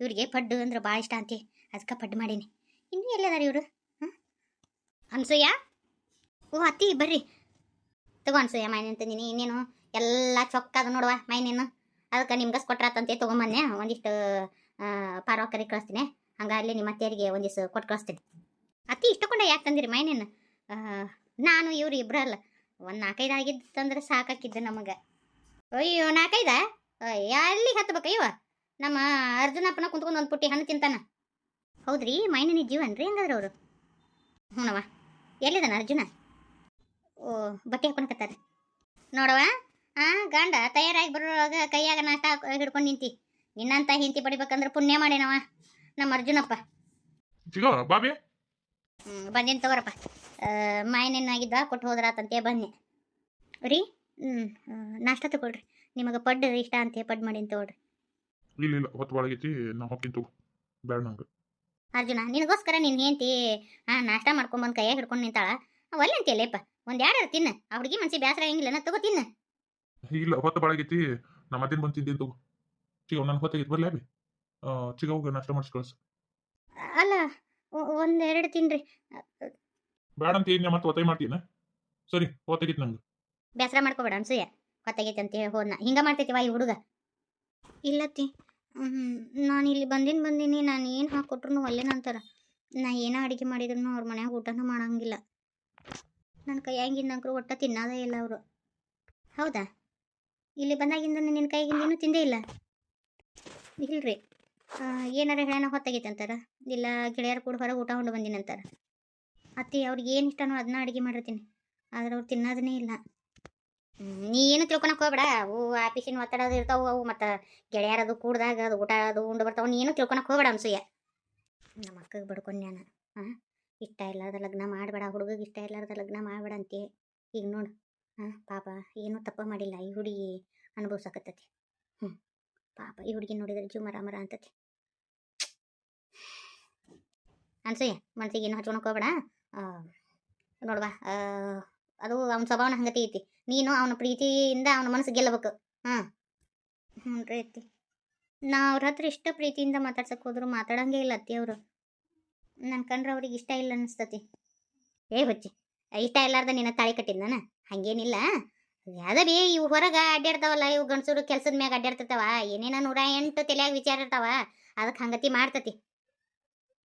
ಇವ್ರಿಗೆ ಪಡ್ಡು ಅಂದ್ರೆ ಭಾಳ ಇಷ್ಟ ಅಂತೆ. ಅದಕ್ಕೆ ಪಡ್ಡು ಮಾಡೀನಿ. ಇನ್ನೂ ಎಲ್ಲದಾರ ಇವರು? ಹಾಂ? ಅನ್ಸೂಯ? ಓ, ಅತ್ತಿ, ಬರ್ರಿ. ತಗೋ ಅನ್ಸೂಯ ಮೈನೆ ಅಂತಂದಿನಿ ಇನ್ನೇನು? ಎಲ್ಲ ಚೊಕ್ಕ ಅದು ನೋಡುವ ಮೈನೇನು ಅದಕ್ಕೆ ನಿಮ್ಗೆ ಕೊಟ್ರಾತಂತೆ ತೊಗೊಂಬನ್ನೆ ಒಂದಿಷ್ಟು ಪಾರ್ವಕರಿ ಕಳಿಸ್ತೀನಿ. ಹಂಗಾಗಲಿ ನಿಮ್ಮ ಅತ್ತೆಯರಿಗೆ ಒಂದಿಷ್ಟು ಕೊಟ್ಟು ಕಳಿಸ್ತೀನಿ. ಅತ್ತಿ, ಇಷ್ಟಕೊಂಡ ಯಾಕೆ ತಂದಿರಿ ಮೈನೇನು ನಾನು? ಇವ್ರು ಇಬ್ಬರು ಅಲ್ಲ. ಒಂದು ನಾಲ್ಕೈದು ಆಗಿದ್ದು ತಂದ್ರೆ ಸಾಕಾಕಿದ್ದು ನಮಗೆ. ಅಯ್ಯೋ ನಾಲ್ಕೈದ ಎಲ್ಲಿಗೆ ಹತ್ಬೇಕು ಇವ? ನಮ್ಮ ಅರ್ಜುನಪ್ಪನ ಕುಂತ್ಕೊಂಡು ಒಂದು ಪುಟ್ಟಿ ಹಣ್ಣು ತಿಂತಾನ. ಹೌದ್ರಿ ಮೈನಿನ ಜೀವನ್ರಿ ಹಂಗಾದ್ರೆ ಅವರು? ಹ್ಞೂನವ ಎಲ್ಲಿದಾನ ಅರ್ಜುನ? ಓ ಬಟ್ಟೆ ಹಾಕೊಳಕತ್ತಾರ ನೋಡವ ಹಾಂ ಗಂಡ ತಯಾರಾಗಿ ಬರೋವಾಗ ಕೈಯಾಗ ನಾಷ್ಟ ಹಿಡ್ಕೊಂಡು ನಿಂತಿ. ನಿನ್ನಂತ ಹಿಂತಿ ಪಡಿಬೇಕಂದ್ರೆ ಪುಣ್ಯ ಮಾಡೇನವ ನಮ್ಮ ಅರ್ಜುನಪ್ಪ. ಚಿಗೋ ಬಾಬಿ. ಹ್ಞೂ ಬಂದಿನ ತಗೋರಪ್ಪ. ಮಾಯನೇನಾಗಿದ್ದ ಕೊಟ್ಟು ಹೋದ್ರಾತಂತೆ ಬನ್ನಿ ರೀ ಹ್ಞೂ ನಾಷ್ಟ ತಗೊಳ್ರಿ. ನಿಮಗೆ ಪಡ್ ಇಷ್ಟ ಅಂತೆ ಪಡ್ ಮಾಡಿ ತಗೊಳ್ರಿ ಇಲ್ಲ ಇಲ್ಲ ಹೊತ್ತು ಒಳಗೈತಿ ನಾ ಹೋಗ್ತೀನಿ ತಗೋ. ಬೇಡ ನಂಗೆ. ಅರ್ಜುನ ನಿನಗೋಸ್ಕರ ನೀನು ಹೆಂಡತಿ ಹಾಂ ನಾಷ್ಟ ಮಾಡ್ಕೊಂಬಂದು ಕೈಯಾಗ ಹಿಡ್ಕೊಂಡು ನಿಂತಾಳ. ಒಲ್ಲೆ ಅಂತೀಯಲ್ಲೇಪ್ಪ ಒಂದು ಎರಡು ತಿನ್ನ. ಆ ಹುಡುಗಿ ಮನ್ಸಿ ಬೇಸರ ಹೆಂಗಿಲ್ಲ ತಗೋ ತಿನ್ನ. ಇಲ್ಲ ಹೊತ್ತು ಬಾಳಾಗೈತಿ ನಮ್ಮ ಅದೇನು ಬಂದು ತಿಂತೀನಿ ತಗೋ. ಚಿಗೋ ನನ್ನ ಹೊತ್ತಾಗೈತಿ ಬರ್ಲಿ ಅಬಿ ಚಿಗೋಗ ನಾಷ್ಟ ಮಾಡಿಸಿ ಕಳ್ಸು. ಅಲ್ಲ ಒಂದೆರಡು ತಿನ್ರಿ. ಬೇಡ ಅಂತ ಏನು ಮತ್ತೆ ಒತ್ತಾಯ ಮಾಡ್ತೀನ ಸರಿ ಹೊತ್ತಾಗೈತಿ ನಂಗೆ. ಬೇಸರ ಮಾಡ್ಕೋಬೇಡ ಅನ್ಸೂಯ? ಹೊತ್ತಾಗೈತಿ ಅಂತ ಹೇಳಿ ಹೋದ್ನ. ಹಿಂಗೆ ಮಾಡ್ತೈತಿವ ಈ ಹುಡುಗ. ಇಲ್ಲತ್ತಿ. ನಾನು ಇಲ್ಲಿ ಬಂದಿನ ಬಂದೀನಿ, ನಾನು ಏನು ಹಾಕ್ಕೊಟ್ರು ಅಲ್ಲೇನ ಅಂತಾರ ನಾ ಏನೋ ಅಡುಗೆ ಮಾಡಿದ್ರು ಅವ್ರ ಮನ್ಯಾಗ ಊಟನೂ ಮಾಡಂಗಿಲ್ಲ. ನನ್ನ ಕೈಯಾಗಿಂದಂಕ್ರು ಒಟ್ಟ ತಿನ್ನೋದೇ ಇಲ್ಲ ಅವರು. ಹೌದಾ? ಇಲ್ಲಿ ಬಂದಾಗಿಂದ ನಿನ್ನ ಕೈಗಿಂದೇನು ತಿಂದೇ ಇಲ್ಲ? ಇಲ್ರಿ. ಏನಾರ ಹೇಳೋಣ ಹೊತ್ತಾಗೈತೆ ಅಂತಾರ? ಇಲ್ಲ ಗೆಳೆಯರು ಕೂಡ ಹೊರಗೆ ಊಟ ಉಂಡು ಬಂದಿನಂತಾರ ಅತ್ತಿ ಅವ್ರಿಗೆ ಏನು ಇಷ್ಟನೋ ಅದನ್ನ ಅಡುಗೆ ಮಾಡಿರ್ತೀನಿ. ಆದ್ರೆ ಅವ್ರು ತಿನ್ನೋದನ್ನೇ ಇಲ್ಲ. ನೀ ಏನು ತಿಳ್ಕೊಳಕ್ ಹೋಗ್ಬೇಡ. ಅವು ಆಫೀಸಿನ ಒತ್ತಡ ಅದು ಇರ್ತಾವು, ಅವು ಮತ್ತು ಗೆಳೆಯರದು ಕೂಡ್ದಾಗ ಅದು ಊಟ ಅದು ಉಂಡು ಬರ್ತಾವೆ. ನೀನು ತಿಳ್ಕೊಳಕ್ ಹೋಗ್ಬೇಡ ಅನ್ಸೂಯ. ನಮ್ಮ ಅಕ್ಕಗೆ ಬಡ್ಕೊಂಡ್ಯಾನ ಹಾಂ ಇಷ್ಟ ಇಲ್ಲಾರ್ದ ಲಗ್ನ ಮಾಡಬೇಡ. ಹುಡುಗಗೆ ಇಷ್ಟ ಇಲ್ಲಾರ್ದ ಲಗ್ನ ಮಾಡಬೇಡ ಅಂತೆ ಈಗ ನೋಡು. ಹಾಂ ಪಾಪ ಏನೂ ತಪ್ಪ ಮಾಡಿಲ್ಲ. ಈ ಹುಡುಗಿ ಅನುಭವಿಸಕತ್ತತಿ. ಹ್ಞೂ ಪಾಪ ಈ ಹುಡುಗಿ ನೋಡಿದ್ರೆ ಜೀವ ಮರ ಮರ ಅಂತತಿ. ಅನ್ಸೂಯ, ಮನ್ಸಿಗೆ ಏನು ಹಚ್ಕೊಳಕ್ ಹೋಗ್ಬೇಡ. ನೋಡ್ವಾ. ಅದು ಅವ್ನ ಸ್ವಭಾವನ ಹಂಗತಿ ಐತಿ. ನೀನು ಅವನ ಪ್ರೀತಿಯಿಂದ ಅವನ ಮನಸ್ಸು ಗೆಲ್ಲಬೇಕು. ಹಾಂ. ಹ್ಞೂ ರೀ ಅತ್ತಿ ನಾ ಅವ್ರ ಹತ್ರ ಇಷ್ಟ ಪ್ರೀತಿಯಿಂದ ಮಾತಾಡ್ಸಕ್ಕೆ ಹೋದ್ರು ಮಾತಾಡಂಗೇ ಇಲ್ಲ ಅತ್ತಿ ಅವರು. ನನ್ನ ಕಂಡ್ರೆ ಅವ್ರಿಗೆ ಇಷ್ಟ ಇಲ್ಲ ಅನಿಸ್ತತಿ. ಏ ಬಚ್ಚಿ ಇಷ್ಟ ಇಲ್ಲಾರ್ದ ನಿನ್ನ ತಾಳಿ ಕಟ್ಟಿದ್ ನಾನು? ಹಂಗೇನಿಲ್ಲ. ಯಾವ್ದ ಇವು ಹೊರಗೆ ಅಡ್ಡಾಡ್ತಾವಲ್ಲ ಇವು ಗಂಡಸರು ಕೆಲ್ಸದ ಮ್ಯಾಗ ಅಡ್ಡಾಡ್ತಿರ್ತಾವ ಏನೇನ ನೂರ ಎಂಟು ತಲೆಯಾಗ ವಿಚಾರ ಇರ್ತಾವ ಅದಕ್ಕೆ ಹಂಗತಿ ಮಾಡ್ತತಿ.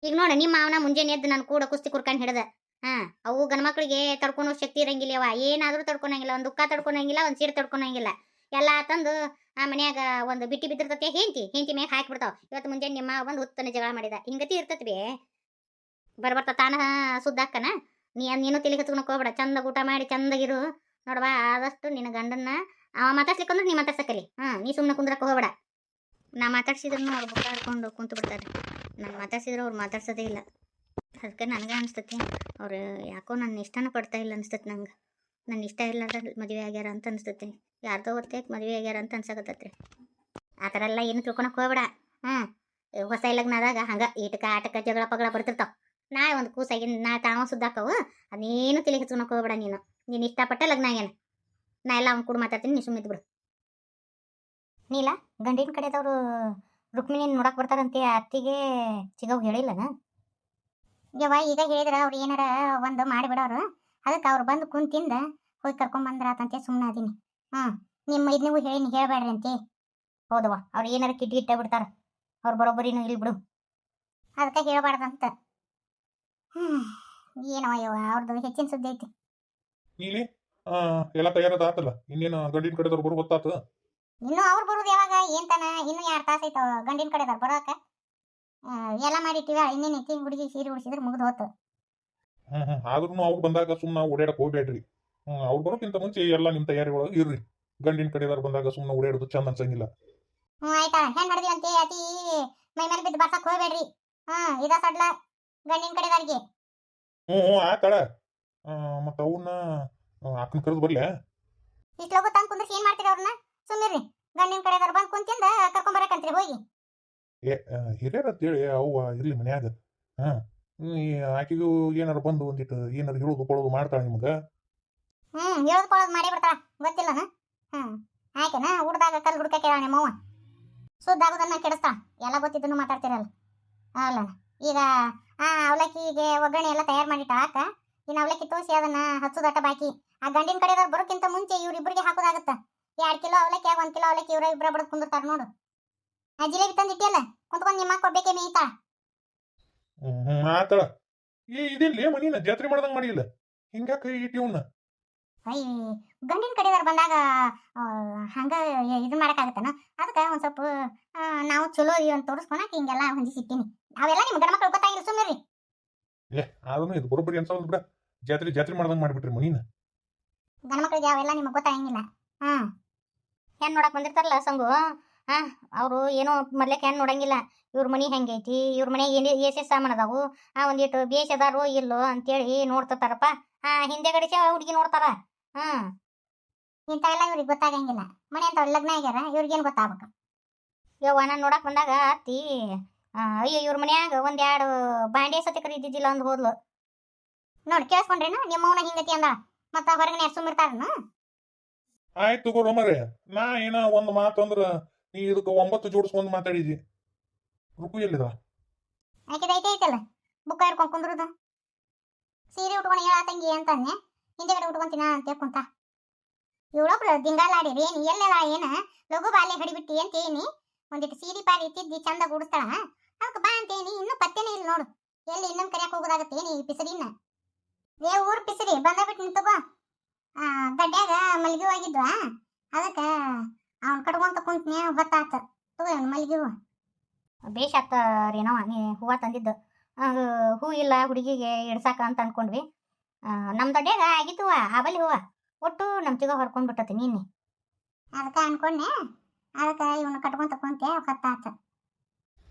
ಈಗ ನೋಡ, ನಿಮ್ಮ ಮಾವನ ಮುಂಜಾನೆ ಎದ್ದು ನಾನು ಕೂಡ ಕುಸ್ತಿ ಕುರ್ಕೊಂಡು ಹಿಡ್ದ. ಹಾ, ಅವು ಗಂಡ್ಮಕ್ಳಿಗೆ ತಡ್ಕೊಳೋ ಶಕ್ತಿ ಇರಂಗಿಲ್ಲವ ಏನಾದರೂ ತಡ್ಕೊಳಂಗಿಲ್ಲ ಒಂದು ದುಃಖ ತಡ್ಕೊಳಂಗಿಲ್ಲ ಒಂದು ಸೀರೆ ತಡ್ಕೊಳಂಗಿಲ್ಲ ಎಲ್ಲ ತಂದು ಆ ಮನ್ಯಾಗ ಒಂದು ಬಿಟ್ಟಿ ಬಿದ್ದಿರ್ತತೆ ಹೆಂತಿ ಹೆಂತಿ ಮ್ಯಾಗ ಹಾಕಿಬಿಡ್ತಾವ ಇವತ್ತು ಮುಂಜಾನೆ ನಿಮ್ಮ ಬಂದು ಹುತ್ತನ ಜಗಳ ಮಾಡಿದ. ಹಿಂಗತಿ ಇರ್ತತಿ ಬೇ. ಬರ್ಬರ್ತ ತಾನ ಸುದ್ದಾಕನ ನೀ ನೀನು ತಲೆ ಹಚ್ಕೊಳಕ್ ಹೋಗ್ಬೇಡ ಚಂದ ಊಟ ಮಾಡಿ ಚಂದಗಿರು ನೋಡ್ವಾ ಆದಷ್ಟು ನಿನ್ನ ಗಂಡನ್ನ ಅವ ಮಾತಾಡ್ಸ್ಲಿಕ್ಕಂದ್ರೆ ನೀ ಮಾತಾಡ್ಸಕಲಿ ಹಾ, ನೀ ಸುಮ್ಮನೆ ಕುಂದ್ರಕ್ಕೆ ಹೋಗ್ಬೇಡ. ನಾ ಮಾತಾಡ್ಸಿದ್ರು ಅವ್ರು ಬುಕ್ ಹಾಡ್ಕೊಂಡು ಕುಂತು ಬಿಡ್ತಾರೆ ನಾನು ಮಾತಾಡ್ಸಿದ್ರು ಅವ್ರು ಮಾತಾಡ್ಸೋದೇ ಇಲ್ಲ. ಅದಕ್ಕೆ ನನಗೆ ಅನಿಸ್ತತಿ. ಅವ್ರು ಯಾಕೋ ನನ್ನ ಇಷ್ಟನ ಪಡ್ತಾ ಇಲ್ಲ ಅನಿಸ್ತತಿ ನಂಗೆ. ನನ್ನ ಇಷ್ಟ ಇಲ್ಲಾರ್ದ ಮದುವೆ ಆಗ್ಯಾರ ಅಂತ ಅನಿಸ್ತತಿ. ಯಾರ್ದೋ ಹೊತ್ತೆ ಮದುವೆ ಆಗ್ಯಾರ ಅಂತ ಅನ್ಸಕತ್ತೈತ್ರಿ. ಆ ಥರ ಎಲ್ಲ ಏನು ತಿಳ್ಕೊಳಕ್ ಹೋಗ್ಬೇಡ. ಹ್ಞೂ ಹೊಸ ಲಗ್ನದಾಗ ಹಂಗೆ ಈಟಕ ಆಟಕ ಜಗಳ ಪಗಳ ಬರ್ತಿರ್ತಾವ. ನಾ ಒಂದು ಕೂಸಾಗಿ ನಾ ತಾವ ಸುದ್ದಾಕವು. ಅದೇನು ತಲೆ ಹಚ್ಕೊಳಕ್ ಹೋಗ್ಬೇಡ ನೀನು. ನೀನು ಇಷ್ಟಪಟ್ಟ ಲಗ್ನ ಆಗ್ಯಾನ. ನಾ ಎಲ್ಲ ಅವ್ನು ಕೂಡ ಮಾತಾಡ್ತೀನಿ, ನೀ ಸುಮ್ಮನೆ ಬಿಡು ನೀಲ, ಗಂಡಿನ ಕಡೆದವರು ರುಕ್ಮಿಣಿ ನೋಡಕ್ ಬರ್ತಾರಂತೆ ಅತ್ತಿಗೆ ಚಿಗವ್ ಹೇಳಿಲ್ಲನ? ಯವ್ವ ಈಗ ಹೇಳಿದ್ರ ಅವ್ರು ಏನಾರ ಒಂದು ಮಾಡಿಬಿಡೋರು. ಅದಕ್ಕೆ ಅವ್ರು ಬಂದು ಕುಂತಿಂದ ಹೋಗಿ ಕರ್ಕೊಂಡ್ ಬಂದ್ರಾತಂತೆ ಸುಮ್ಮನೆ ಅದೀನಿ. ಹ್ಞೂ ನಿಮ್ಮ ಇದು ನೀವು ಹೇಳಿ ಹೇಳ್ಬೇಡ್ರಿ ಅಂತೆ. ಹೌದವ್ವ ಅವ್ರು ಏನಾರ ಕಿಟ್ಟಿ ಇಟ್ಟ ಬಿಡ್ತಾರ ಅವ್ರು ಬರೋಬ್ಬರಿನೂ ಇಲ್ಲಿ ಬಿಡು. ಅದಕ್ಕೆ ಹೇಳಬಾರ್ದಂತ. ಹ್ಞೂ ಏನವ ಯವ್ವ ಅವ್ರದ್ದು ಹೆಚ್ಚಿನ ಸುದ್ದಿ ಐತಿ. ನೀಲಿ ಎಲ್ಲ ತಯಾರದ ಆತಲ್ಲ ಇನ್ನೇನು ಗಂಡಿನ ಕಡೆದವ್ರು ಬರೋ ಗೊತ್ತಾತು? ಇನ್ನು ಅವ್ರು ಬರೋದು ಯಾವಾಗ ಏನ್ ತಾನ ಇನ್ನು ಎರಡು ತಾಸು ಐತವ ಗಂಡಿನ ಕಡೆದವ್ರು ಬರೋಕ? ಎಲ್ಲ ಮಾಡಿಟ್ಟಿವ ಇನ್ನೇನು ಐತಿ ಹುಡುಗಿ ಸೀರೆ ಉಡಿಸಿದ್ರೆ ಮುಗಿದು ಹೋತು. ಆದ್ರೂ ಅವ್ರು ಬಂದಾಗ ಸುಮ್ಮನೆ ಓಡಾಡಕ್ಕೆ ಹೋಗ್ಬೇಡ್ರಿ. ಅವ್ರು ಬರೋಕ್ಕಿಂತ ಮುಂಚೆ ಎಲ್ಲ ನಿಮ್ಮ ತಯಾರಿ ಒಳಗೆ ಇರ್ರಿ. ಗಂಡಿನ ಕಡೆದವ್ರು ಬಂದಾಗ ಸುಮ್ಮನೆ ಓಡಾಡೋದು ಚಂದ ಅನ್ಸಂಗಿಲ್ಲ. ಹ್ಞೂ ಆಯ್ತಾ? ಹೆಂಗ್ ಅಂತ ಅತಿ? ಮೈ ಮೇಲೆ ಬಿದ್ದು ಬರ್ಸಕ್ ಹೋಗ್ಬೇಡ್ರಿ. ಹಾ ಇದ ಸಡ್ಲ ಗಂಡಿನ ಕಡೆದವ್ರಿಗೆ ಹ್ಞೂ ಹ್ಞೂ ಆತಾಳ ಮತ್ತು ಅವನ್ನ ಅಕ್ಕನ ಕರೆದು ಬರ್ಲೆ. ಇಷ್ಟು ಲಗು ತಂದು ಕುಂದ್ರಿಸಿ ಏನು ಮಾಡ್ತೀರಿ ಅವ್ರನ್ನ ಸುಮ್ಮಿರ್ರಿ ಗಂಡಿನ ಕಡೆದವ್ರು ಬಂದು ಕುಂತಿಂದ ಕರ್ಕೊಂಡ್ ಬರಕಂತ್ರಿ ಹೋಗಿ. ಏ ಹಿರಿಯರ ಅಂತೇಳಿ ಅವ್ವ ಇರ್ಲಿ ಮನ್ಯಾಗ. ಹಾ ಆಕೆಗೂ ಏನಾರು ಬಂದು ಒಂದಿಟ್ಟು ಏನಾರ ಹೇಳೋದು ಕೊಡೋದು ಮಾಡ್ತಾಳೆ ನಿಮ್ಗೆ? ಹ್ಮ್, ಹೇಳೋದು ಕೊಡೋದು ಮಾಡೇ ಬಿಡ್ತಾಳ. ಗೊತ್ತಿಲ್ಲ ಹ್ಮ್, ಆಯ್ತೇನ? ಹುಡ್ದಾಗ ಕಲ್ ಹುಡ್ಕ ಕೇಳ ನಿಮ್ಮವ್ವ. ಸುದ್ದಾಗೋದನ್ನ ಕೆಡಿಸ್ತಾ ಎಲ್ಲ ಗೊತ್ತಿದ್ದನ್ನು ಮಾತಾಡ್ತಿರಲ್ಲ ಅಲ್ಲ. ಈಗ, ಆ ಅವಲಕ್ಕಿಗೆ ಒಗ್ಗರಣೆ ಎಲ್ಲ ತಯಾರು ಮಾಡಿಟ್ಟ ಆಕ, ಇನ್ನು ಅವಲಕ್ಕಿ ತೋರಿಸಿ ಅದನ್ನ ಹಚ್ಚೋದಟ ಬಾಕಿ. ಆ ಗಂಡಿನ ಕಡೆ ಬರೋಕ್ಕಿಂತ ಮುಂಚೆ ಇವ್ರಿಬ್ರಿಗೆ ಹಾಕೋದಾಗತ್ತ. ಎರಡು ಕಿಲೋ ಅವಲಕ್ಕಿ, ಒಂದ್ ಕಿಲೋ ಅವಲಕ್ಕಿ ಇವ್ರ ಇಬ್ಬರ ಬಡದ್ ಕುಂದಿರ್ತಾರ ನೋಡು. ಆ ಜಿಲೇಬಿ ತಂದಿಟ್ಟಿಯಲ್ಲ? ಕುಂತ್ಕೊಂಡು ನಿಮ್ಮ ಕೊಡ್ಬೇಕೆ ಮೇಯ್ತಾಳ ಹ್ಮ್ ಆತಳ. ಈ ಇದಿಲ್ಲ ಮನಿನ ಜಾತ್ರೆ ಮಾಡ್ದಂಗ ಮಾಡಿಲ್ಲ. ಹಿಂಗ ಕೈ ಇಟ್ಟಿ ಉಣ್ಣ ಅಯ್ಯ ಗಂಡಿನ ಕಡೆದವ್ರು ಬಂದಾಗ ಹಂಗ ಇದು ಮಾಡಕ್ಕಾಗತ್ತನ? ಅದಕ್ಕೆ ಒಂದ್ ಸ್ವಲ್ಪ ನಾವು ಚಲೋ ಇದೀವಿ ಅಂತ ತೋರಿಸ್ಕೊಳಕ್ ಹಿಂಗೆಲ್ಲ ಹೊಂದಿಸಿಟ್ಟಿನಿ. ಅವೆಲ್ಲ ನಿಮ್ಮ ಗಂಡ ಮಕ್ಕಳು ಗೊತ್ತಾಗಿಲ್ಲ ಏ ಅದನ್ನು ಇದು ಬರೋಬ್ಬರಿ ಅನ್ಸವಲ್ದು ಬಿಡ. ಜಾತ್ರೆ ಜಾತ್ರೆ ಮಾಡ್ದಂಗ ಮಾಡ್ಬಿಟ್ರಿ ಮನಿನ. ಗಂಡ ಯಾವೆಲ್ಲ ಅವೆಲ್ಲ ನಿಮಗೆ ಗೊತ್ತಾಗಂಗಿಲ್ಲ ಹಾ ಏನ್ ನೋಡಕ್ ಬಂದಿರ್ತಾರಲ್ಲ ಸಂಗು? ಹಾ, ಅವರು ಏನೋ ಮೊದ್ಲೇಕ್ ಕ್ಯಾನ್ ನೋಡಂಗಿಲ್ಲ. ಇವ್ರ ಮನಿ ಹೆಂಗೈತಿ? ಇವ್ರ ಮನೆ ಏನೇ ಎಸ್ ಸಾಮಾನ್ ಅದಾವು? ಆ, ಒಂದಿಟ್ಟು ಬೇಷ್ ಅದಾರೋ ಇಲ್ಲೋ ಅಂತೇಳಿ ನೋಡ್ತಿರ್ತಾರಪ್ಪ. ಆ ಹಿಂದೆ ಗಡಿಸಿ ಹುಡುಗಿ ನೋಡ್ತಾರ. ಹ್ಮ್ ಇಂಥವೆಲ್ಲ ಇವ್ರಿಗೆ ಗೊತ್ತಾಗಂಗಿಲ್ಲ. ಮನೆ ಅಂತ ಲಗ್ನ ಆಗ್ಯಾರ, ಇವ್ರಿಗೇನು ಗೊತ್ತಾಗ್ಬೇಕು? ಯವ್ವ, ನಾನು ನೋಡಕ್ ಬಂದಾಗ ಅತ್ತಿ ಅಯ್ಯೋ, ಇವ್ರ ಮನ್ಯಾಗ ಒಂದೆರಡು ಬಾಂಡೆ ಸತಿ ಇದ್ದಿದ್ದಿಲ್ಲ ಅಂದ್ ಹೋದ್ಲು. ನೋಡಿ, ಕೇಳಿಸ್ಕೊಂಡ್ರೇನ? ನಿಮ್ಮ ಅವನ ಹಿಂಗತಿ ಅಂದ ಮತ್ತ ಹೊರಗನೆ ಸುಮ್ಮಿರ್ತಾರನ ಆಯ್ತು ತಗೋರ ಮರೆ ನಾ ಏನ ಒಂದ್ ಮಾತು ನೀ ಇದಕ್ಕೆ ಒಂಬತ್ತು ಜೋಡಿಸ್ಕೊಂಡು ಮಾತಾಡಿದಿ ರುಕು ಎಲ್ಲಿದ? ಆಕೆದ ಐತೆ ಐತಲ್ಲ? ಬುಕ್ಕ ಹಿಡ್ಕೊಂಡ್ ಕುಂದ್ರುದು. ಸೀರೆ ಉಟ್ಕೊಂಡು ಹೇಳ ತಂಗಿ ಅಂತನ್ನೆ ಹಿಂದೆಗಡೆ ಉಟ್ಕೊಂತೀನ ಅಂತ ಹೇಳ್ಕೊಂತ ಇವಳೊಬ್ಳು ದಿಂಗಾಲಾಡಿ ಏನು ಎಲ್ಲೆಲ್ಲ ಏನ? ಲಘು ಬಾಲ್ಯ ಹಿಡಿಬಿಟ್ಟಿ ಅಂತ ಏನಿ ಒಂದಿಟ್ಟು ಸೀರೆ ಪಾರಿ ತಿದ್ದಿ ಚಂದ ಗುಡಿಸ್ತಾಳ. ಅದಕ್ಕೆ ಬಾ ಅಂತೇನಿ ಇನ್ನೂ ಪತ್ತೆನೇ ಇಲ್ಲ ನೋಡು. ಎಲ್ಲಿ ಇನ್ನೊಂದು ಕರಿಯಾಕ ಹೋಗೋದಾಗತ್ತೆ ಏನಿ ಈ ಪಿಸರಿನ ಏ, ಊರು ಪಿಸರಿ, ಬಂದ ಬಿಟ್ಟು ನಿಂತಗೋ ಆ ಗಡ್ಡ್ಯಾಗ ಮಲ್ಗಿ ಹೋಗಿದ್ವಾ ಅದಕ್ಕ ಅವ್ನ್ ಕಟ್ಕೊಂತ ಕುಂತ್ನೇ ಗೊತ್ತಾತ ತಗೋ ಮಲ್ಲಿಗೆ ಮಲ್ಗಿ ಹೂವ. ಬೇಷ್ ಆತ ರೀನವ ನೀ ಹೂವ ತಂದಿದ್ದು. ಹೂ ಇಲ್ಲ, ಹುಡುಗಿಗೆ ಇಡ್ಸಾಕ ಅಂತ ಅನ್ಕೊಂಡ್ವಿ. ನಮ್ಮ ನಮ್ ದೊಡ್ಡಾಗ ಆಗಿತ್ತು ಆಬಲಿ ಹೂವ. ಒಟ್ಟು ನಮ್ಮ ತಿಗ ಹೊರ್ಕೊಂಡ್ಬಿಟ್ಟತಿ ನೀನೆ ಅದಕ್ಕೆ ಅನ್ಕೊಂಡೆ ಅದಕ್ಕೆ ಇವನು ಕಟ್ಕೊಂತ ಕುಂತೆ ಹೊತ್ತಾತ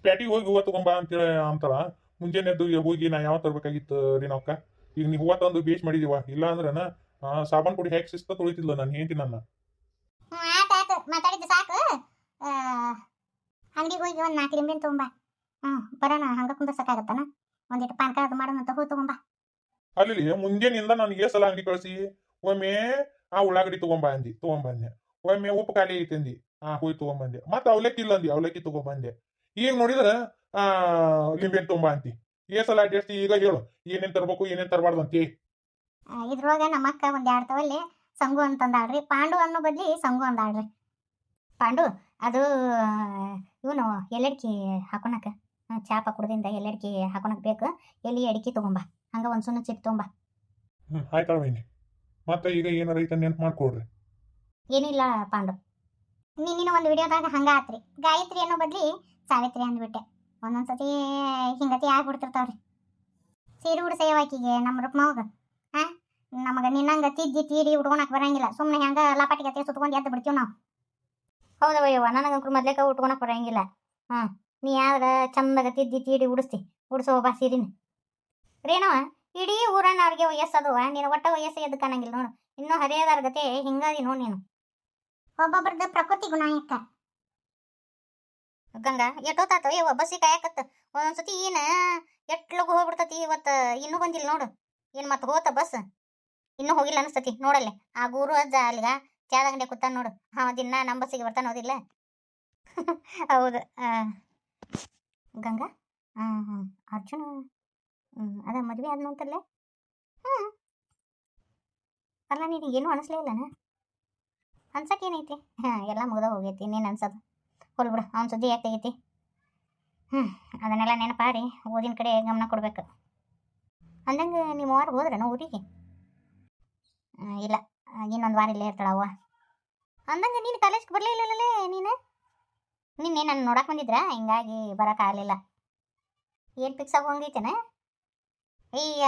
ಪ್ಯಾಟಿಗೆ ಹೋಗಿ ಹೂವ ತಗೊಂಬ ಅಂತೇಳಿ ಅಂತಾರ ಮುಂಜಾನೆ ಎದ್ದು ಹೋಗಿ ನಾ ಯಾವ ತರಬೇಕಾಗಿತ್ತು ರೀನವಕ್ಕ ಈಗ ನೀ ಹೂವ ತಂದು ಬೇಸ್ ಮಾಡಿದೀವ ಇಲ್ಲ ಅಂದ್ರನ ಸಾಬಾನ್ ಪುಡಿ ಹೇಗ್ ಶಿಸ್ತ ತೊಳಿತಿಲ್ಲ ನಾನು ಹೇಳ್ತೀನಿ ನನ್ನ. ಮಾತಾಡಿದ್ದು ಸಾಕು. ಅಂಗಡಿಗೆ ಹೋಗಿ ಒಂದು ನಾಲ್ಕು ಲಿಂಬೆನ್ ತಗೊಂಬ. ಹ್ಞೂ ಬರೋಣ ಹಂಗ ಕುಂದರ್ಸಕ್ಕಾಗತ್ತನ? ಒಂದಿಟ್ಟು ಪಾನ್ಕ ಅದು ಮಾಡೋಣ ಅಂತ ಹೂ ತಗೊಂಬ. ಅಲ್ಲಿ ಮುಂಜಾನೆಯಿಂದ ನನಗೆ ಸಲ ಅಂಗಡಿ ಕಳಿಸಿ. ಒಮ್ಮೆ ಆ ಉಳ್ಳಾಗಡ್ಡಿ ತಗೊಂಬ ಅಂದಿ ತಗೊಂಬಂದೆ ಒಮ್ಮೆ ಉಪ್ಪು ಖಾಲಿ ಐತೆ ಅಂದಿ. ಆ ಹೋಯ್ ತಗೊಂಬಂದೆ ಮತ್ತೆ ಅವಲಕ್ಕಿ ಇಲ್ಲ ಅಂದಿ ಅವಲಕ್ಕಿ ತಗೊಂಬಂದೆ ಈಗ ನೋಡಿದ್ರೆ ಆ ಲಿಂಬೆನ್ ತುಂಬಾ ಅಂತಿ. ಏ ಸಲ ಅಡ್ಜಸ್ಟ್ ಈಗ ಹೇಳು ಏನೇನ್ ತರ್ಬೇಕು ಏನೇನ್ ತರಬಾರ್ದು ಅಂತಿ. ಇದ್ರೊಳಗ ನಮ್ಮ ಅಕ್ಕ ಒಂದ್ ಎರಡು ತವಲ್ಲಿ ಸಂಗು ಅಂತಂದಾಳ್ರಿ. ಪಾಂಡು ಅನ್ನೋ ಬದ್ಲಿ ಸಂಗು ಅಂದಾಳ್ರಿ. ಪಾಂಡು ಅದು ಇವನು ಎಲೆಡ್ಕಿ ಹಾಕೊಳಕ ಚಾಪಾ ಕುಡ್ದಿಂದ ಎಲೆಡ್ಕಿ ಹಾಕೊಳಕ್ ಬೇಕು. ಎಲ್ಲಿ ಅಡಿಕೆ ತಗೊಂಬಾ ಹಂಗ ಒಂದ್ ಸುಣ್ಣ ಚಿಟ್ ತಗೊಂಬ. ಹ್ಮ್ ಆಯ್ತಾಳ ವೈನಿ ಮತ್ತೆ ಈಗ ಏನಾರ ಐತ ನೆನ್ಪು ಮಾಡ್ಕೊಡ್ರಿ. ಏನಿಲ್ಲ ಪಾಂಡು. ನಿನ್ನಿನ ಒಂದು ವಿಡಿಯೋದಾಗ ಹಂಗ ಆತ್ರಿ. ಗಾಯತ್ರಿ ಅನ್ನೋ ಬದ್ಲಿ ಸಾವಿತ್ರಿ ಅಂದ್ಬಿಟ್ಟೆ. ಒಂದೊಂದ್ಸತಿ ಹಿಂಗತಿ ಆಗ್ಬಿಡ್ತಿರ್ತಾವ್ರಿ. ಸೀರೆ ಉಡ್ಸೇವಾಕಿಗೆ ನಮ್ಮ ರುಕ್ಮವಾಗ ಹಾ? ನಮಗ ನಿನ್ನಂಗ ತಿದ್ದಿ ತೀಡಿ ಉಟ್ಕೊಳಕ್ ಬರಂಗಿಲ್ಲ. ಸುಮ್ಮನೆ ಹೆಂಗ ಲಪಾಟಿ ಗತಿ ಸುತ್ಕೊಂಡು ಎದ್ದು ಬಿಡ್ತೀವಿ ನಾವು. ಹೌದವಯ್ಯವ್ವ ನನಗಂಕ್ರು ಮೊದ್ಲೇಕ ಉಟ್ಕೊಳಕ್ ಬರಂಗಿಲ್ಲ. ಹಾ ನೀ ಯಾವ್ದು ಚಂದಾಗ ತಿದ್ದಿ ತೀಡಿ ಉಡಿಸ್ತಿ. ಉಡಿಸೋ ಬಾ ಸೀರಿನ. ರೇಣವ ಇಡೀ ಊರನ್ನ ಅವ್ರಿಗೆ ವಯಸ್ಸದವ ನೀನು ಒಟ್ಟ ವಯಸ್ಸು ಎದ್ದು ಕಾಣಂಗಿಲ್ಲ ನೋಡು. ಇನ್ನೂ ಹರಿಯದಾರ ಗತೆ ಹಿಂಗಾದಿ ನೋಡು ನೀನು. ಒಬ್ಬೊಬ್ರದ್ದು ಪ್ರಕೃತಿ ಗುಣ ಯಾಕ ಗಂಗಾ ತಾತ ಯವ್ವ ಬಸ್ಸಿಗೆ ಕಾಯಕತ್ತ. ಒಂದೊಂದ್ಸತಿ ಏನ ಎಟ್ಲಗು ಹೋಗ್ಬಿಡ್ತತಿ ಇವತ್ತು ಇನ್ನೂ ಬಂದಿಲ್ಲ ನೋಡು. ಏನು ಮತ್ತೆ ಹೋತ ಬಸ್? ಇನ್ನೂ ಹೋಗಿಲ್ಲ ಅನಿಸ್ತತಿ ನೋಡಲ್ಲೇ. ಆ ಗೂರು ಅಜ್ಜ ಅಲ್ಲಿಗ ಚಾದ ಅಂಗಡಿ ಕೂತಾನ ನೋಡು. ಅವ ದಿನ ನಮ್ಮ ಬಸ್ಸಿಗೆ ಬರ್ತಾನ ಹೋದಿಲ್ಲ ಹೌದು ಗಂಗಾ? ಹ್ಮ್ ಹ್ಮ್. ಅರ್ಜುನ? ಅದ ಮದ್ವೆ ಆದ್ನಂತಲ್ಲೇ ಹ್ಮ್. ಅಲ್ಲ, ನೀನು ಏನು ಅನಿಸ್ಲೇ ಇಲ್ಲನ? ಅನ್ಸಕ್ಕೆ ಏನೈತಿ? ಹಾಂ, ಎಲ್ಲ ಮುಗ್ದ ಹೋಗೈತಿ, ಇನ್ನೇನು ಅನ್ಸೋದು? ಬಿಡು, ಅವ್ನ ಸುದ್ದಿ ಯಾಕೆ ತೆಗಿತಿ? ಹ್ಞೂ ಅದನ್ನೆಲ್ಲ ನೆನಪಾರಿ ಓದಿನ ಕಡೆ ಗಮನ ಕೊಡಬೇಕು. ಅಂದಂಗೆ ನಿಮ್ಮ ವಾರ ಹೋದ್ರೇನೋ ಊರಿಗೆ? ಇಲ್ಲ, ಇನ್ನೊಂದು ವಾರ ಇಲ್ಲೇ ಇರ್ತಾಳ ಅವ್ವ ಅಂದಂಗೆ ನೀನು ಕಾಲೇಜ್ಗೆ ಬರಲೇ ಲೇ ನೀನು? ನಿನ್ನೆ ನಾನು ನೋಡಕ್ಕೆ ಬಂದಿದ್ರಾ? ಹಿಂಗಾಗಿ ಆಗಲಿಲ್ಲ. ಏನು ಫಿಕ್ಸ್ ಆಗೋ ಅಯ್ಯ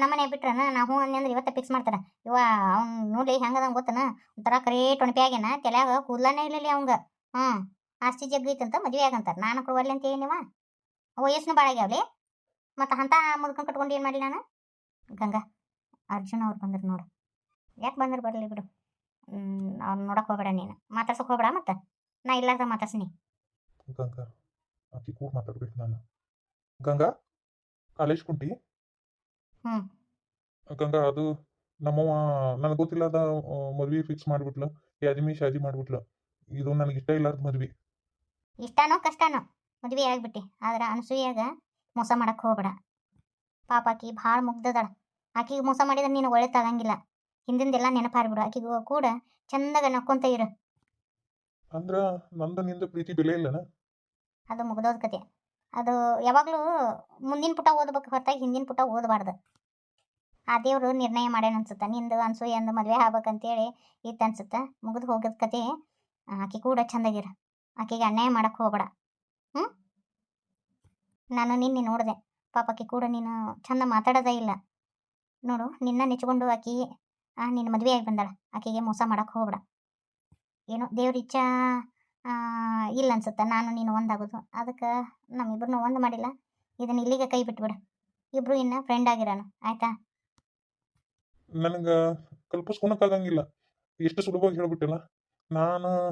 ನಮ್ಮನೆ ಬಿಟ್ರನ? ನಾ ಹ್ಞೂ ಅಂದ್ರೆ ಇವತ್ತ ಫಿಕ್ಸ್ ಮಾಡ್ತಾರ. ಇವ ಅವ್ನು ನೋಡಿ ಹೆಂಗದ ಗೊತ್ತನ? ಒಂಥರ ಕರೇ ಟೊಣಪಿ ಆಗ್ಯಾನ. ತಲ್ಯಾಗ ಕೂದ್ಲನೇ ಇರಲಿಲ್ಲ ಅವಂಗ. ಹ್ಞೂ ಆಸ್ತಿ ಜಗ್ಗೈತಂತ ಮದುವೆ ಆಗಂತಾರೆ. ನಾನು ಕೊಡುವಲ್ಲಿ ಅಂತ ಏನಿವ ವಯಸ್ಸು ಭಾಳ ಆಗ್ಯಾವ್ಲಿ? ಮತ್ತು ಅಂತ ಮುದ್ಕೊಂಡು ಕಟ್ಕೊಂಡು ಏನು ಮಾಡಲಿ ನಾನು? ಗಂಗಾ, ಅರ್ಜುನ ಅವ್ರು ಬಂದ್ರು ನೋಡು. ಯಾಕೆ ಬಂದ್ರು ಬರಲಿ ಬಿಡು. ಅವ್ನು ನೋಡಕ್ಕೆ ಹೋಗಬೇಡ ನೀನು. ಮಾತಾಡ್ಸಕ್ಕೆ ಹೋಗಬೇಡ ಮತ್ತೆ? ನಾ ಇಲ್ಲಾರ್ದ ಮಾತಾಡ್ಸಿನಿ ಗಂಗಾ ಆಕಿ ಕೂಡ ಮಾತಾಡ್ಬೇಕು ನಾನು. ಗಂಗಾ ಕಾಲೇಜ್ ಕುಂಟಿ? ಹ್ಞೂ ಗಂಗಾ ಅದು ನಮ್ಮವ್ವ ನನಗೆ ಗೊತ್ತಿಲ್ಲದ ಮದ್ವೆ ಫಿಕ್ಸ್ ಮಾಡ್ಬಿಟ್ಲ. ಯಾಜಮಿ ಶಾದಿ ಮಾಡ್ಬಿಟ್ಲ. ಇದು ನನಗೆ ಇಷ್ಟ ಇಲ್ಲಾರ್ದ ಮದ್ವೆ. ಇಷ್ಟನೋ ಕಷ್ಟನೋ? ಮದುವೆ ಆಗ್ಬಿಟ್ಟಿ. ಆದ್ರೆ ಅನಸೂಯಾಗ ಮೋಸ ಮಾಡಕ್ಕೆ ಹೋಗ್ಬೇಡ. ಪಾಪ ಆಕಿ ಭಾಳ ಮುಗ್ದದಳ. ಆಕಿಗೆ ಮೋಸ ಮಾಡಿದ್ರೆ ನೀನು ಒಳ್ಳೆತಾಗಂಗಿಲ್ಲ ಹಿಂದಿಂದೆಲ್ಲ ನೆನಪಾರ್ಬಿಡು ಆಕಿಗೂ ಕೂಡ ಚಂದಾಗ ನಕ್ಕೊಂತ ಇರು. ಅಂದ್ರ ನಂದ ನಿಂದ ಪ್ರೀತಿ ಬೆಲೆ ಇಲ್ಲನ? ಅದು ಮುಗ್ದೋದ ಕತೆ. ಅದು ಯಾವಾಗಲೂ ಮುಂದಿನ ಪುಟ ಓದ್ಬೇಕು ಹೊರತಾಗಿ ಹಿಂದಿನ ಪುಟ ಓದಬಾರ್ದು. ಆ ದೇವರು ನಿರ್ಣಯ ಮಾಡ್ಯಾನ ಅನ್ಸುತ್ತೆ. ನಿಂದು ಅನ್ಸು ಎಂದು ಮದುವೆ ಆಗ್ಬೇಕಂತೇಳಿ ಇತ್ತು ಅನ್ಸುತ್ತೆ. ಮುಗಿದು ಹೋಗೋದ ಕತೆ ಆಕೆ ಕೂಡ ಚಂದಾಗಿರ ಆಕೆಗೆ ಅನ್ಯಾಯ ಮಾಡಕ್ಕೆ ಹೋಗ್ಬೇಡ. ಹ್ಮ್? ನಾನು ನಿನ್ನೆ ನೋಡಿದೆ. ಪಾಪ ಆಕೆ ಕೂಡ ನೀನು ಚಂದ ಮಾತಾಡೋದೇ ಇಲ್ಲ. ನೋಡು ನಿನ್ನ ನೆಚ್ಕೊಂಡು ಆಕಿ ಆ, ನಿನ್ನ ಮದುವೆಯಾಗಿ ಬಂದಾಳ. ಆಕೆಗೆ ಮೋಸ ಮಾಡೋಕೆ ಹೋಗ್ಬೇಡ. ಏನೋ ದೇವ್ರ ಇಚ್ಛಾ ಇಲ್ಲ ಅನ್ಸುತ್ತೆ. ನಾನು ನೀನು ಒಂದಾಗೋದು. ಅದಕ್ಕೆ ನಮ್ಮಿಬ್ಬರನ್ನ ಒಂದು ಮಾಡಿಲ್ಲ. ಇದನ್ನು ಇಲ್ಲಿಗೆ ಕೈ ಬಿಟ್ಬಿಡು. ಇಬ್ರು ಇನ್ನ ಫ್ರೆಂಡ್ ಆಗಿರೋಣ ಆಯ್ತಾ? ನನಗೆ ಕಲ್ಪಿಸ್ಕೊಳಕ್ಕಾಗಂಗಿಲ್ಲ ಎಷ್ಟು ಸುಲಭವಾಗಿ ಹೇಳ್ಬಿಟ್ಟಿಲ್ಲ. ನಾನು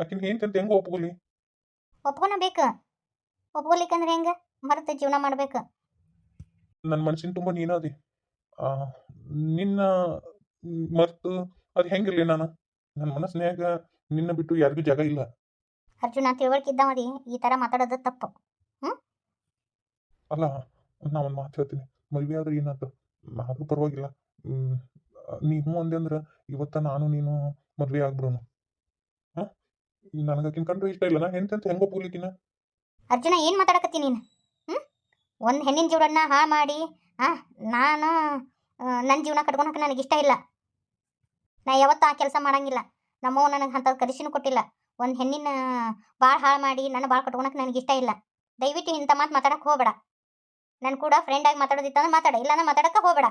ಆಕಿನ ಹೆಂಡತಿ ಹೆಂಗ ಒಪ್ಕೊಲಿ? ಒಪ್ಕೊನ ಬೇಕು. ಒಪ್ಕೊಲಿಕ್ಕಂದ್ರೆ ಹೆಂಗೆ? ಮರೆತು ಜೀವನ ಮಾಡ್ಬೇಕು. ನನ್ನ ಮನಸ್ಸಿನ ತುಂಬ ನೀನಾದಿ. ನಿನ್ನ ಮರ್ತು ಅದು ಹೆಂಗಿರ್ಲಿ ನಾನು? ನನ್ನ ಮನಸ್ಸಿನ್ಯಾಗ ನಿನ್ನ ಬಿಟ್ಟು ಯಾರಿಗೂ ಜಾಗ ಇಲ್ಲ. ಅರ್ಜುನ ತಿಳುವಳಿಕೆ ಇದ್ದವರಿ ಈ ತರ ಮಾತಾಡೋದು ತಪ್ಪು. ಅಲ್ಲ ನಾ ಒಂದು ಮಾತು ಹೇಳ್ತೀನಿ. ಮದುವೆ ಆದ್ರೆ ಏನಾಯ್ತು? ಆದ್ರೂ ಪರವಾಗಿಲ್ಲ. ನೀನು ನೀ ಹ್ಞೂ ಅಂದೆ ಅಂದ್ರೆ ಇವತ್ತ ನಾನು ನೀನು ಮದುವೆ ಆಗ್ಬಿಡೋನು ಹಾಂ? ನನಗಾಕಿನ ಕಂಡ್ರೆ ಇಷ್ಟ ಇಲ್ಲ. ನಾ ಹೆಂಡತಿ ಅಂತ ಹೆಂಗೋ ಪೂಲಿಕಿನ ಅರ್ಜುನ ಏನು ಮಾತಾಡಕತ್ತಿ ನೀನು? ಹ್ಞೂ ಒಂದು ಹೆಣ್ಣಿನ ಜೀವನ ಹಾ ಮಾಡಿ ಆ ನಾನು ನನ್ನ ಜೀವನ ಕಟ್ಕೊಳಕ್ಕೆ ನನಗೆ ಇಷ್ಟ ಇಲ್ಲ. ನಾ ಯಾವತ್ತೂ ಆ ಕೆಲಸ ಮಾಡಂಗಿಲ್ಲ. ನಮ್ಮವ್ವ ನನಗೆ ಅಂಥದ್ದು ಕಲಿಸಿನೂ ಕೊಟ್ಟಿಲ್ಲ. ಒಂದು ಹೆಣ್ಣಿನ ಭಾಳ ಹಾಳು ಮಾಡಿ ನನ್ನ ಭಾಳ ಕಟ್ಕೊಳಕ್ಕೆ ನನಗೆ ಇಷ್ಟ ಇಲ್ಲ. ದಯವಿಟ್ಟು ಇಂಥ ಮಾತು ಮಾತಾಡಕ್ಕೆ ಹೋಗಬೇಡ. ನನ್ನ ಕೂಡ ಫ್ರೆಂಡಾಗಿ ಮಾತಾಡೋದಿತ್ತಂದ್ರೆ ಮಾತಾಡ, ಇಲ್ಲಾಂದ್ರೆ ಮಾತಾಡಕ್ಕೆ ಹೋಗಬೇಡ.